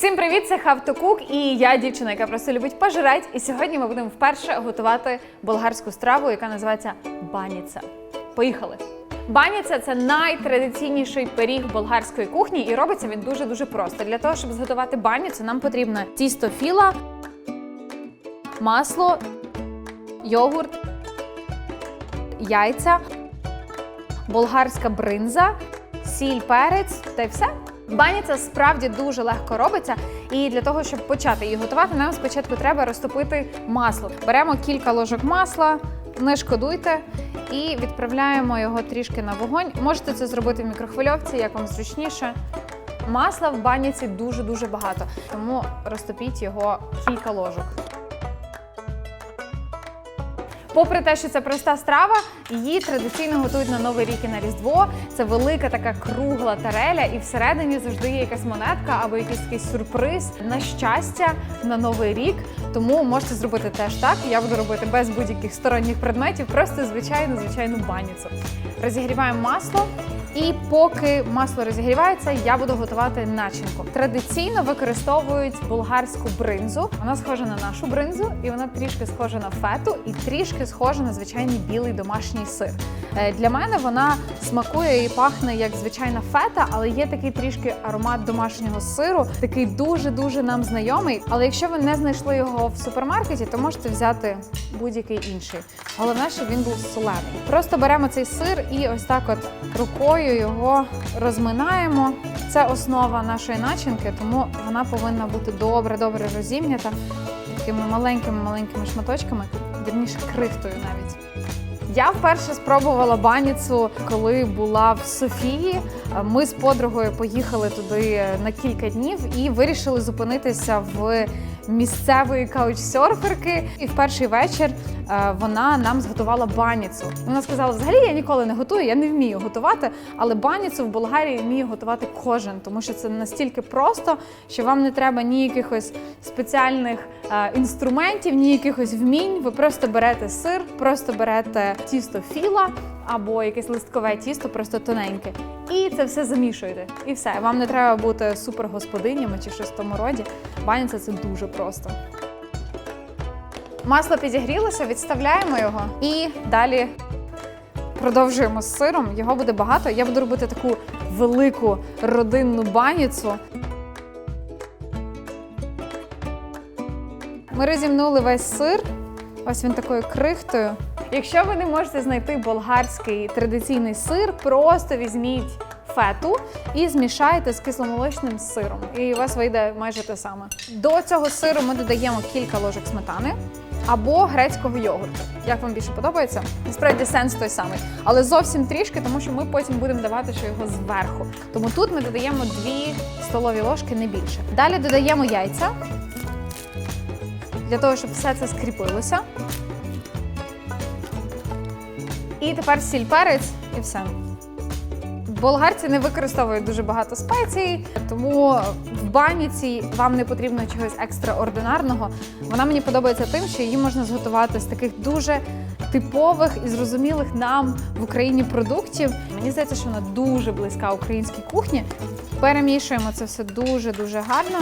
Всім привіт! Це Cook і я дівчина, яка просто любить пожирати. І сьогодні ми будемо вперше готувати болгарську страву, яка називається баніца. Поїхали! Баніця це найтрадиційніший пиріг болгарської кухні, і робиться він дуже дуже просто. Для того, щоб зготувати баніцю, нам потрібно тісто філа, масло, йогурт, яйця, болгарська бринза, сіль, перець та й все. Баніця справді дуже легко робиться, і для того, щоб почати її готувати, нам спочатку треба розтопити масло. Беремо кілька ложок масла, не шкодуйте, і відправляємо його трішки на вогонь. Можете це зробити в мікрохвильовці, як вам зручніше. Масла в баніці дуже-дуже багато, тому розтопіть його кілька ложок. Попри те, що це проста страва, її традиційно готують на Новий рік і на Різдво. Це велика така кругла тареля, і всередині завжди є якась монетка або якийсь такий сюрприз на щастя на Новий рік. Тому можете зробити теж так. Я буду робити без будь-яких сторонніх предметів, просто звичайну звичайну баніцу. Розігріваємо масло. І поки масло розігрівається, я буду готувати начинку. Традиційно використовують болгарську бринзу. Вона схожа на нашу бринзу, і вона трішки схожа на фету, і трішки схожа на звичайний білий домашній сир. Е, Для мене вона смакує і пахне як звичайна фета, але є такий трішки аромат домашнього сиру, такий дуже дуже нам знайомий. Але якщо ви не знайшли його в супермаркеті, то можете взяти будь-який інший. Головне, щоб він був солений. Просто беремо цей сир і ось так, от рукою його розминаємо. Це основа нашої начинки, тому вона повинна бути добре, добре розім'ята такими маленькими маленькими шматочками, вірніше крихтою навіть. Я вперше спробувала баніцу, коли була в Софії. Ми з подругою поїхали туди на кілька днів і вирішили зупинитися в місцевої каучсерферки. І в перший вечір е, вона нам зготувала баніцу. Вона сказала: взагалі я ніколи не готую, я не вмію готувати, але баніцу в Болгарії вміє готувати кожен, тому що це настільки просто, що вам не треба ні якихось спеціальних е, інструментів, ні якихось вмінь. Ви просто берете сир, просто берете тісто філа або якесь листкове тісто, просто тоненьке. І це все замішуєте. І все. Вам не треба бути супергосподинями чи щось в тому роді. Баніця це дуже просто. Масло підігрілося, відставляємо його і далі продовжуємо з сиром. Його буде багато. Я буду робити таку велику родинну баніцу. Ми розімнули весь сир. Ось він такою крихтою. Якщо ви не можете знайти болгарський традиційний сир, просто візьміть фету і змішайте з кисломолочним сиром. І у вас вийде майже те саме. До цього сиру ми додаємо кілька ложок сметани або грецького йогурту. Як вам більше подобається? Насправді сенс той самий, але зовсім трішки, тому що ми потім будемо давати ще його зверху. Тому тут ми додаємо 2 столові ложки, не більше. Далі додаємо яйця для того, щоб все це скріпилося. І тепер сіль перець і все. Болгарці не використовують дуже багато спецій, тому в баніці вам не потрібно чогось екстраординарного. Вона мені подобається тим, що її можна зготувати з таких дуже типових і зрозумілих нам в Україні продуктів. Мені здається, що вона дуже близька українській кухні. Перемішуємо це все дуже-дуже гарно.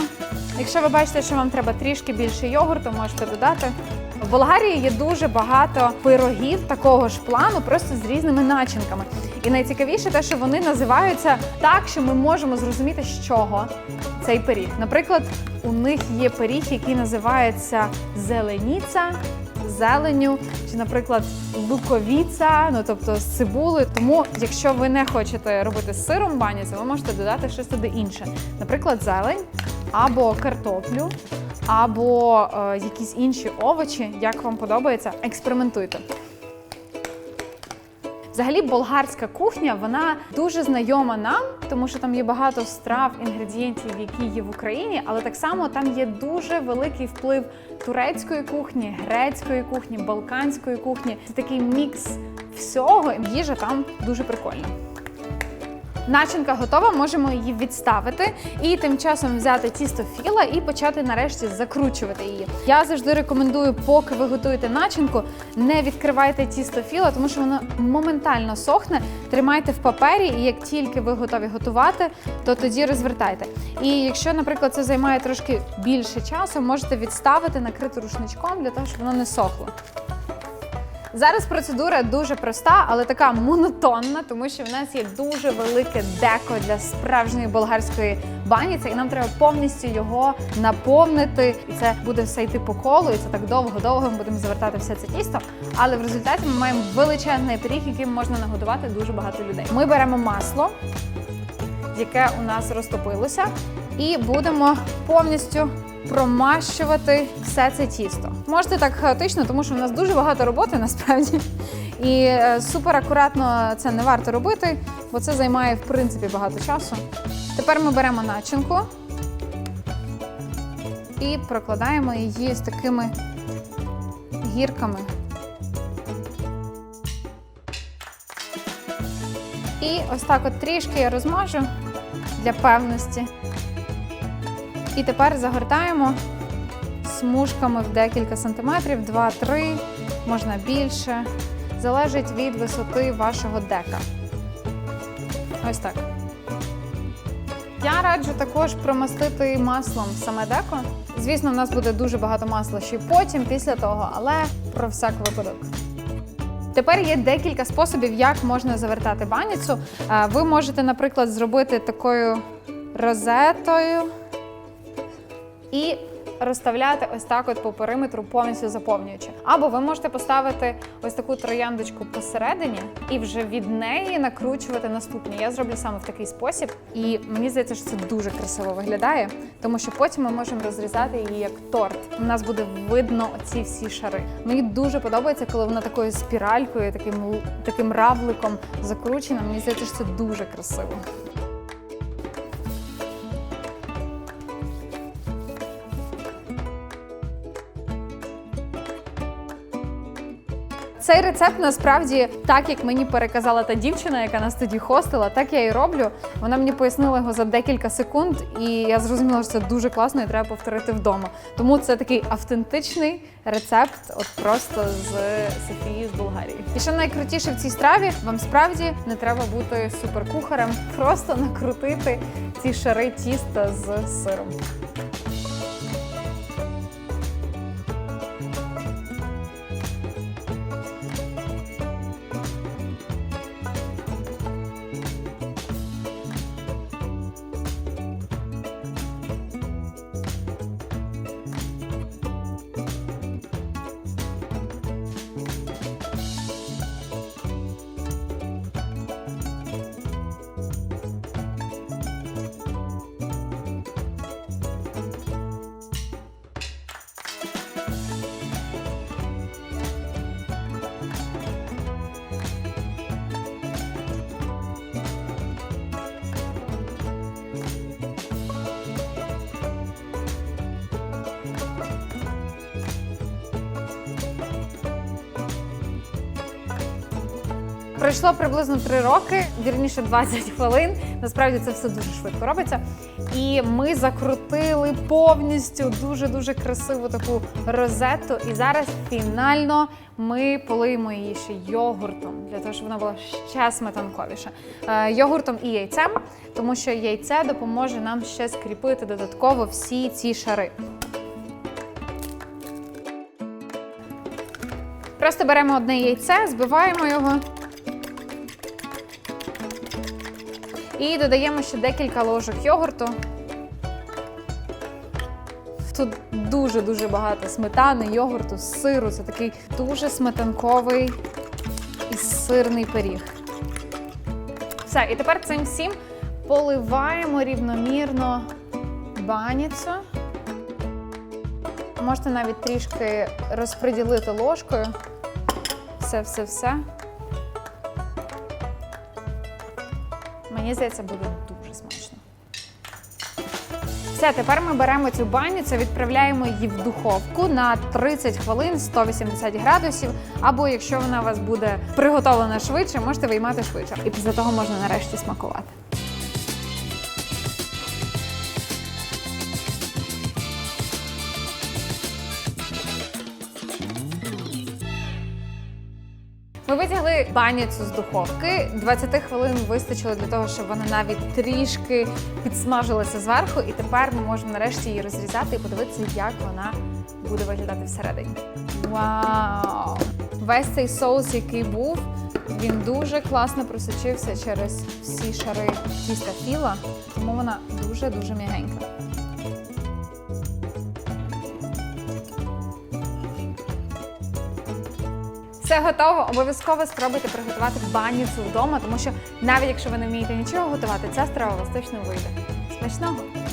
Якщо ви бачите, що вам треба трішки більше йогурту, можете додати. В Болгарії є дуже багато пирогів такого ж плану, просто з різними начинками. І найцікавіше те, що вони називаються так, що ми можемо зрозуміти, з чого цей пиріг. Наприклад, у них є пиріг, який називається зеленіця. Зеленю, чи, наприклад, луковіця, ну тобто з цибулею. Тому, якщо ви не хочете робити з сиром баніці, ви можете додати щось туди інше. Наприклад, зелень або картоплю, або е, якісь інші овочі, як вам подобається, експериментуйте. Взагалі, болгарська кухня вона дуже знайома нам, тому що там є багато страв, інгредієнтів, які є в Україні, але так само там є дуже великий вплив турецької кухні, грецької кухні, балканської кухні. Це такий мікс всього. Їжа там дуже прикольна. Начинка готова, можемо її відставити і тим часом взяти тісто філа і почати нарешті закручувати її. Я завжди рекомендую, поки ви готуєте начинку, не відкривайте тісто філа, тому що воно моментально сохне. Тримайте в папері, і як тільки ви готові готувати, то тоді розвертайте. І якщо, наприклад, це займає трошки більше часу, можете відставити, накрити рушничком для того, щоб воно не сохло. Зараз процедура дуже проста, але така монотонна, тому що в нас є дуже велике деко для справжньої болгарської баніці, і нам треба повністю його наповнити. І це буде все йти по колу, і це так довго-довго ми будемо завертати все це тісто. Але в результаті ми маємо величезний пиріг, яким можна нагодувати дуже багато людей. Ми беремо масло, яке у нас розтопилося, і будемо повністю промащувати все це тісто. Можете так хаотично, тому що в нас дуже багато роботи насправді. І е, супер акуратно це не варто робити, бо це займає в принципі багато часу. Тепер ми беремо начинку і прокладаємо її з такими гірками. І ось так от трішки я розмажу для певності. І тепер загортаємо смужками в декілька сантиметрів, 2-3, можна більше. Залежить від висоти вашого дека. Ось так. Я раджу також промастити маслом саме деко. Звісно, в нас буде дуже багато масла ще потім, після того, але про всяк випадок. Тепер є декілька способів, як можна завертати баніцу. Е, Ви можете, наприклад, зробити такою розетою і розставляти ось так от по периметру, повністю заповнюючи. Або ви можете поставити ось таку трояндочку посередині і вже від неї накручувати наступні. Я зроблю саме в такий спосіб, і мені здається, що це дуже красиво виглядає, тому що потім ми можемо розрізати її як торт. У нас буде видно ці всі шари. Мені дуже подобається, коли вона такою спіралькою, таким таким равликом закручена. Мені здається, що це дуже красиво. Цей рецепт насправді, так як мені переказала та дівчина, яка нас тоді хостила, так я і роблю. Вона мені пояснила його за декілька секунд, і я зрозуміла, що це дуже класно і треба повторити вдома. Тому це такий автентичний рецепт, от просто з Софії з Болгарії. І що найкрутіше в цій страві, вам справді не треба бути суперкухарем, просто накрутити ці шари тіста з сиром. Пройшло приблизно 3 роки, вірніше 20 хвилин. Насправді це все дуже швидко робиться. І ми закрутили повністю дуже дуже красиву таку розету. І зараз фінально ми полиємо її ще йогуртом, для того, щоб вона була ще сметанковіша. Е, йогуртом і яйцем, тому що яйце допоможе нам ще скріпити додатково всі ці шари. Просто беремо одне яйце, збиваємо його. І додаємо ще декілька ложок йогурту. Тут дуже-дуже багато сметани, йогурту, сиру. Це такий дуже сметанковий і сирний пиріг. Все, і тепер цим всім поливаємо рівномірно баніцю. Можете навіть трішки розподілити ложкою. Все-все-все. Мені здається, буде дуже смачно. Все, тепер ми беремо цю баню, відправляємо її в духовку на 30 хвилин 180 градусів. Або якщо вона у вас буде приготовлена швидше, можете виймати швидше. І після того можна нарешті смакувати. Ми витягли баніцу з духовки. 20 хвилин вистачило для того, щоб вона навіть трішки підсмажилася зверху, і тепер ми можемо нарешті її розрізати і подивитися, як вона буде виглядати всередині. Вау! Весь цей соус, який був, він дуже класно просочився через всі шари тіста філа, тому вона дуже-дуже м'ягенька. Все готово. Обов'язково спробуйте приготувати баніцу вдома, тому що навіть якщо ви не вмієте нічого готувати, ця страва вас точно вийде. Смачного!